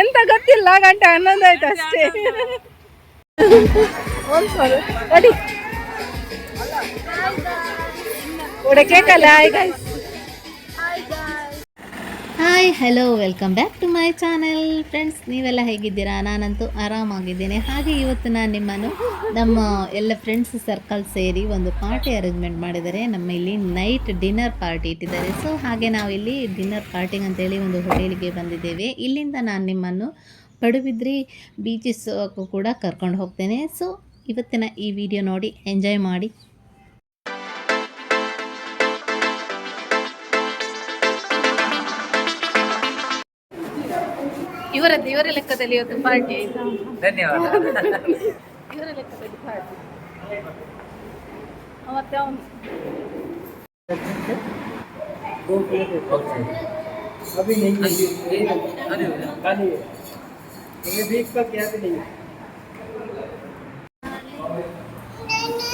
ಎಂತ ಗೊತ್ತಿಲ್ಲ ಗಂಟೆ ಹನ್ನೊಂದಾಯ್ತು ಅಷ್ಟೇ. ರೆಡಿ ಕೇಕಲ್ಲ ಆಯ್ತು hi hello welcome back to my channel friends ನೀವೆಲ್ಲ ಹೇಗಿದ್ದೀರಾ? ನಾನಂತೂ ಆರಾಮಾಗಿದ್ದೇನೆ. ಹಾಗೆ ಇವತ್ತು ನಾನು ನಿಮ್ಮನ್ನು ನಮ್ಮ ಎಲ್ಲ ಫ್ರೆಂಡ್ಸ್ ಸರ್ಕಲ್ ಸೇರಿ ಒಂದು ಪಾರ್ಟಿ ಅರೇಂಜ್ಮೆಂಟ್ ಮಾಡಿದ್ದಾರೆ ನಮ್ಮ ಇಲ್ಲಿ ನೈಟ್ ಡಿನ್ನರ್ ಪಾರ್ಟಿ ಇಟ್ಟಿದ್ದಾರೆ. ಸೊ ಹಾಗೆ ನಾವು ಇಲ್ಲಿ ಡಿನ್ನರ್ ಪಾರ್ಟಿಂಗ್ ಅಂತೇಳಿ ಒಂದು ಹೋಟೆಲ್ಗೆ ಬಂದಿದ್ದೇವೆ. ಇಲ್ಲಿಂದ ನಾನು ನಿಮ್ಮನ್ನು ಪಡುಬಿದ್ರಿ ಬೀಚಸ್ಗೂ ಕೂಡ ಕರ್ಕೊಂಡು ಹೋಗ್ತೇನೆ. ಸೊ ಇವತ್ತಿನ ಈ ವಿಡಿಯೋ ನೋಡಿ ಎಂಜಾಯ್ ಮಾಡಿ. ಇವರದ್ದು ಇವರ ಲೆಕ್ಕದಲ್ಲಿ ಇವತ್ತು ಪಾರ್ಟಿ ಆಯ್ತಾ ಧನ್ಯವಾದ ಇವರ ಲೆಕ್ಕದಲ್ಲಿ ಪಾರ್ಟಿ ಮತ್ತೆ ಅವನು अभी नहीं है ಅದೇ खाली है हमें बीच का क्या भी नहीं है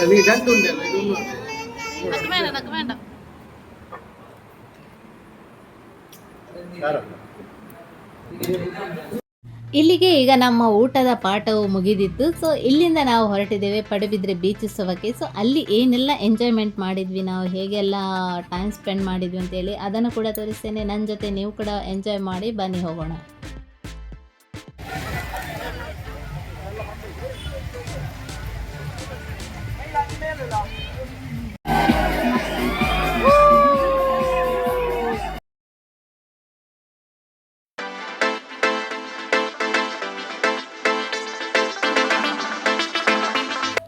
अभी डन टून दे मैं डून ನಕ್ ಬೇಡ ನಕ್ ಬೇಡ सारा ಇಲ್ಲಿಗೆ ಈಗ ನಮ್ಮ ಊಟದ ಪಾಠವು ಮುಗಿದಿತ್ತು. ಸೊ ಇಲ್ಲಿಂದ ನಾವು ಹೊರಟಿದ್ದೇವೆ ಪಡುಬಿದ್ರೆ ಬೀಚ್ ಉತ್ಸವಕ್ಕೆ. ಸೊ ಅಲ್ಲಿ ಏನೆಲ್ಲ ಎಂಜಾಯ್ಮೆಂಟ್ ಮಾಡಿದ್ವಿ ನಾವು, ಹೇಗೆಲ್ಲ ಟೈಮ್ ಸ್ಪೆಂಡ್ ಮಾಡಿದ್ವಿ ಅಂತೇಳಿ ಅದನ್ನು ಕೂಡ ತೋರಿಸ್ತೇನೆ. ನನ್ನ ಜೊತೆ ನೀವು ಕೂಡ ಎಂಜಾಯ್ ಮಾಡಿ ಬನ್ನಿ ಹೋಗೋಣ.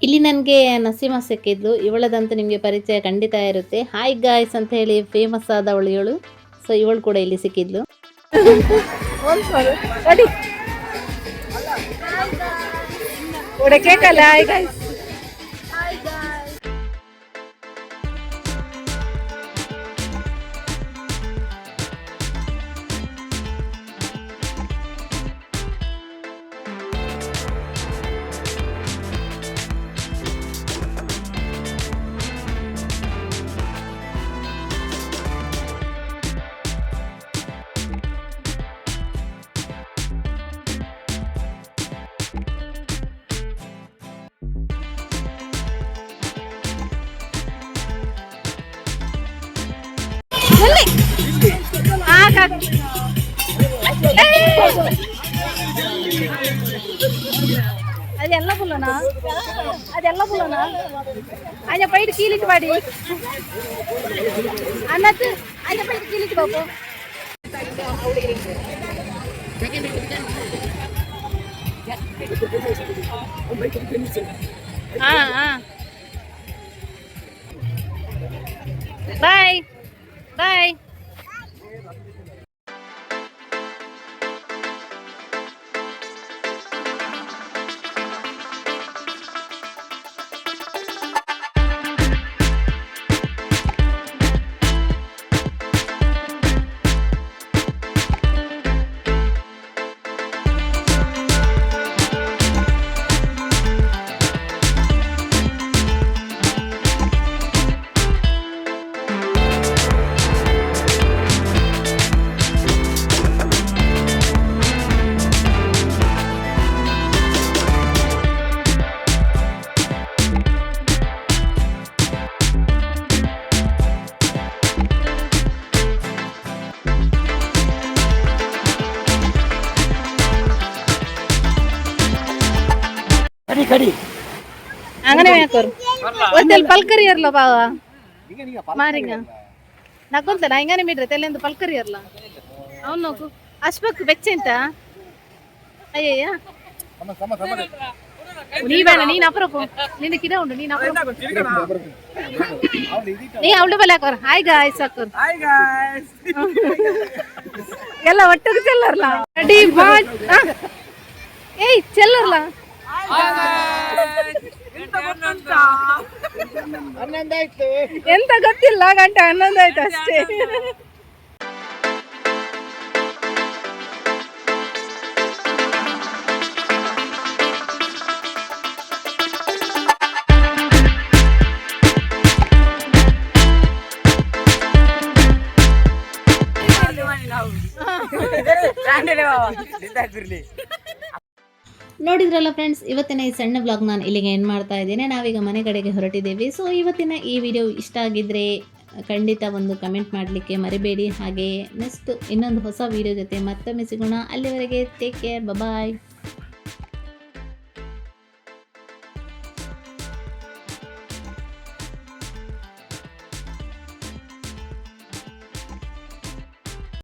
ಇಲ್ಲಿ ನನಗೆ ನಸೀಮಾ ಸಿಕ್ಕಿದ್ಲು ಇವಳದಂತೂ ನಿಮಗೆ ಪರಿಚಯ ಖಂಡಿತ ಇರುತ್ತೆ. ಹಾಯ್ ಗಾಯ್ಸ್ ಅಂತ ಹೇಳಿ ಫೇಮಸ್ ಆದವಳು ಇವಳು. ಸೊ ಇವಳು ಕೂಡ ಇಲ್ಲಿ ಸಿಕ್ಕಿದ್ಲು. ಕೇಕಲ್ಲ ಹಾಯ್ ಹಾ ఉంది అది ఎల్ల పుల్లనా? అది ఎల్ల పుల్లనా? ఆయన పైట కీలికి పాడి అన్నట్టు ఆయన పైట కీలికి బాబు. బాయ్. Bye! కడి అంగనే వేకోరు ఒత్తెల్ పల్కరియర్లో బావా మారింగ నక్కొంతన ఇంగానే మీడ్ర తెల్లెందు పల్కరియర్లో అవును నోకు అశ్వక్ బెచ్చెంత అయ్యయ్య ನೀವೇನ ನೀನ್ ಅಪರಕು ನಿನ್ನ ಕಿಡ ಉಂಡು ನೀನ್ ಅಪರಕು ನೀ ಅವಳು ಬಲೆ ಹಾಕೋರ ಹಾಯ್ ಗಾಯ್ಸ್ ಹಾಕೋರ್ ಎಲ್ಲ ಒಟ್ಟಿಗೆ ಚೆಲ್ಲರ್ಲ ಅಡಿ ಬಾಟ್ ಏಯ್ ಚೆಲ್ಲರ್ಲ ಎಂತ ಗೊತ್ತಿಲ್ಲ ಗಂಟೆ ಹನ್ನೊಂದು ಆಯ್ತು ಅಷ್ಟೇ. ನಿಂತಾಕ್ತಿರ್ಲಿ ನೋಡಿದ್ರಲ್ಲ ಫ್ರೆಂಡ್ಸ್ ಇವತ್ತಿನ ಈ ಸಣ್ಣ ಬ್ಲಾಗ್ ನಾನು ಇಲ್ಲಿಗೆ ಏನು ಮಾಡ್ತಾ ಇದ್ದೇನೆ. ನಾವೀಗ ಮನೆ ಕಡೆಗೆ ಹೊರಟಿದ್ದೇವೆ. ಸೊ ಇವತ್ತಿನ ಈ ವಿಡಿಯೋ ಇಷ್ಟ ಆಗಿದ್ದರೆ ಖಂಡಿತ ಒಂದು ಕಮೆಂಟ್ ಮಾಡಲಿಕ್ಕೆ ಮರಿಬೇಡಿ. ಹಾಗೆ ನೆಕ್ಸ್ಟ್ ಇನ್ನೊಂದು ಹೊಸ ವಿಡಿಯೋ ಜೊತೆ ಮತ್ತೊಮ್ಮೆ ಸಿಗೋಣ. ಅಲ್ಲಿವರೆಗೆ ಟೇಕ್ ಕೇರ್ ಬಾಯ್